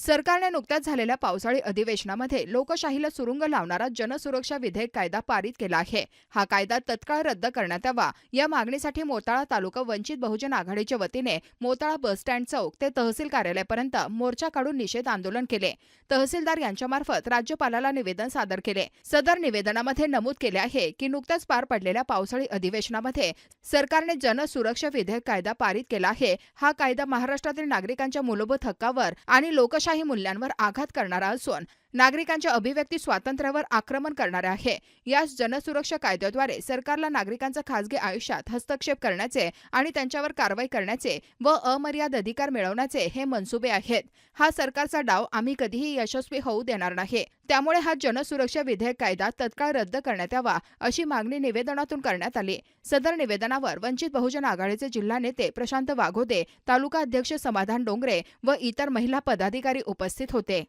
सरकारने नुकत्याच झालेल्या पावसाळी अधिवेशनामध्ये लोकशाहीला सुरुंग लावणारा जनसुरक्षा विधेयक कायदा पारित केला आहे. हा कायदा तत्काळ रद्द करण्यात यावा. या मागणीसाठी मोताळा तालुका वंचित बहुजन आघाडीच्या वतीने मोताळा बसस्टँड चौक ते तहसील कार्यालयापर्यंत मोर्चा काढून निषेध आंदोलन केले. तहसीलदार यांच्यामार्फत राज्यपालाला निवेदन सादर केले. सदर निवेदनामध्ये नमूद केले आहे की नुकत्याच पार पडलेल्या पावसाळी अधिवेशनामध्ये सरकारने जनसुरक्षा विधेयक कायदा पारित केला आहे. हा कायदा महाराष्ट्रातील नागरिकांच्या मूलभूत हक्कावर आणि लोकशाही मूल्यांवर आघात करणारा असून नागरिकांच्या अभिव्यक्ती स्वातंत्र्यावर आक्रमण करणारा आहे. या जनसुरक्षा कायद्याद्वारे सरकारला नागरिकांच्या खासगी आयुष्यात हस्तक्षेप करण्याचे आणि त्यांच्यावर कारवाई करण्याचे व अमर्याद अधिकार मिळवण्याचे हे मनसुबे आहेत. हा सरकारचा डाव आम्ही कधीही यशस्वी होऊ देणार नाही. त्यामुळे हा जनसुरक्षा विधेयक कायदा तत्काळ रद्द करण्यात यावा अशी मागणी निवेदनातून करण्यात आली. सदर निवेदनावर वंचित बहुजन आघाडीचे जिल्हा नेते प्रशांत वाघोदे तालुका अध्यक्ष समाधान डोंगरे व इतर महिला पदाधिकारी उपस्थित होते.